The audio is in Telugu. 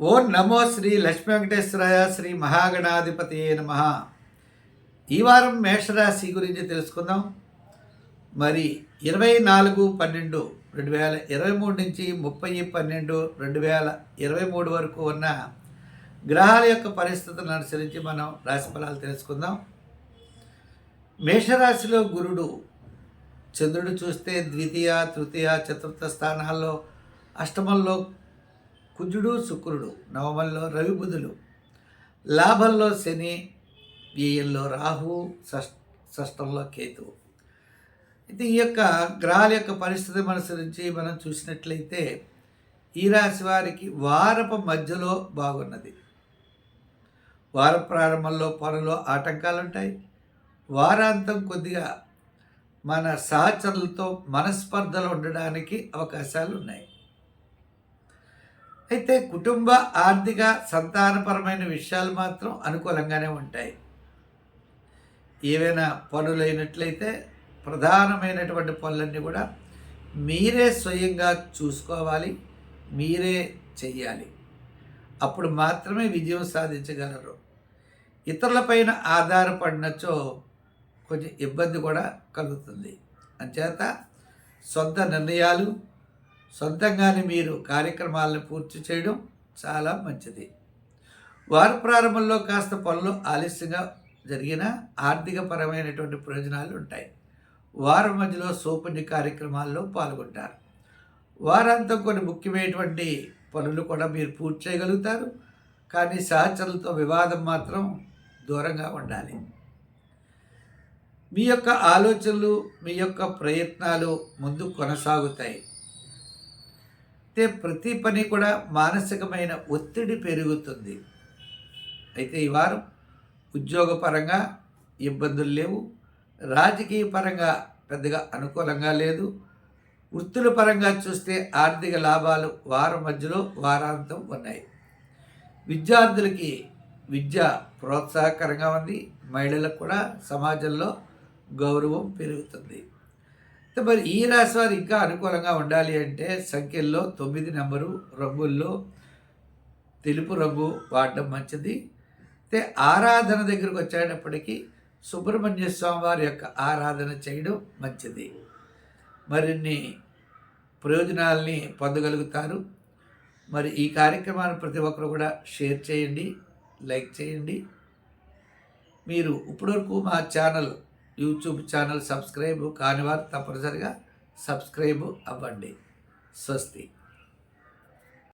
ఓం నమో శ్రీ లక్ష్మీ వెంకటేశ్వరాయ శ్రీ మహాగణాధిపతి నమ. ఈ వారం మేషరాశి గురించి తెలుసుకుందాం. మరి ఇరవై నాలుగు పన్నెండు రెండు వేల ఇరవై మూడు నుంచి ముప్పై పన్నెండు రెండు వేల ఇరవై మూడు వరకు ఉన్న గ్రహాల యొక్క పరిస్థితులను అనుసరించి మనం రాశి ఫలాలు తెలుసుకుందాం. మేషరాశిలో గురుడు చంద్రుడు చూస్తే ద్వితీయ తృతీయ చతుర్థ స్థానాల్లో అష్టమంలో కుజుడు శుక్రుడు నవమంలో రవి బుధులు లాభంలో శని వ్యయంలో రాహు షష్ షష్టంలో కేతువు. అయితే ఈ యొక్క గ్రహాల యొక్క పరిస్థితి అనుసరించి మనం చూసినట్లయితే ఈ రాశి వారికి వారపు మధ్యలో బాగున్నది. వార ప్రారంభంలో పనులు ఆటంకాలు ఉంటాయి వారాంతం కొద్దిగా మన సహచరులతో మనస్పర్ధలు ఉండడానికి అవకాశాలు ఉన్నాయి అయితే కుటుంబ ఆర్థిక సంతానపరమైన విషయాలు మాత్రం అనుకూలంగానే ఉంటాయి. ఏవైనా పనులైనట్లయితే ప్రధానమైనటువంటి పనులన్నీ కూడా మీరే స్వయంగా చూసుకోవాలి మీరే చెయ్యాలి. అప్పుడు మాత్రమే విజయం సాధించగలరు. ఇతరులపైన ఆధారపడినచో కొంచెం ఇబ్బంది కూడా కలుగుతుంది. అంచేత సొంత నిర్ణయాలు సొంతంగానే మీరు కార్యక్రమాలను పూర్తి చేయడం చాలా మంచిది. వార ప్రారంభంలో కాస్త పనులు ఆలస్యంగా జరిగిన ఆర్థికపరమైనటువంటి ప్రయోజనాలు ఉంటాయి. వారం మధ్యలో సోపని కార్యక్రమాల్లో పాల్గొంటారు. వారాంతం కొన్ని ముఖ్యమైనటువంటి పనులు కూడా మీరు పూర్తి చేయగలుగుతారు. కానీ సహచరులతో వివాదం మాత్రం దూరంగా ఉండాలి. మీ యొక్క ఆలోచనలు మీ యొక్క ప్రయత్నాలు ముందు కొనసాగుతాయి. అయితే ప్రతి పని కూడా మానసికమైన ఒత్తిడి పెరుగుతుంది. అయితే ఈ వారం ఉద్యోగపరంగా ఇబ్బందులు లేవు. రాజకీయ పరంగా పెద్దగా అనుకూలంగా లేదు. వృత్తుల పరంగా చూస్తే ఆర్థిక లాభాలు వారం మధ్యలో వారాంతం ఉన్నాయి. విద్యార్థులకి విద్య ప్రోత్సాహకరంగా ఉంది. మహిళలకు కూడా సమాజంలో గౌరవం పెరుగుతుంది. మరి ఈ రాశి వారు ఇంకా అనుకూలంగా ఉండాలి అంటే సంఖ్యల్లో తొమ్మిది నెంబరు రంగుల్లో తెలుపు రంగు వాడడం మంచిది. అయితే ఆరాధన దగ్గరకు వచ్చేటప్పటికీ సుబ్రహ్మణ్య స్వామి వారి యొక్క ఆరాధన చేయడం మంచిది. మరిన్ని ప్రయోజనాల్ని పొందగలుగుతారు. మరి ఈ కార్యక్రమాన్ని ప్రతి ఒక్కరు కూడా షేర్ చేయండి లైక్ చేయండి. మీరు ఇప్పటివరకు మా ఛానల్ యూట్యూబ్ ఛానల్ సబ్స్క్రైబ్ కానివారు తప్పనిసరిగా సబ్స్క్రైబ్ అవ్వండి. స్వస్తి.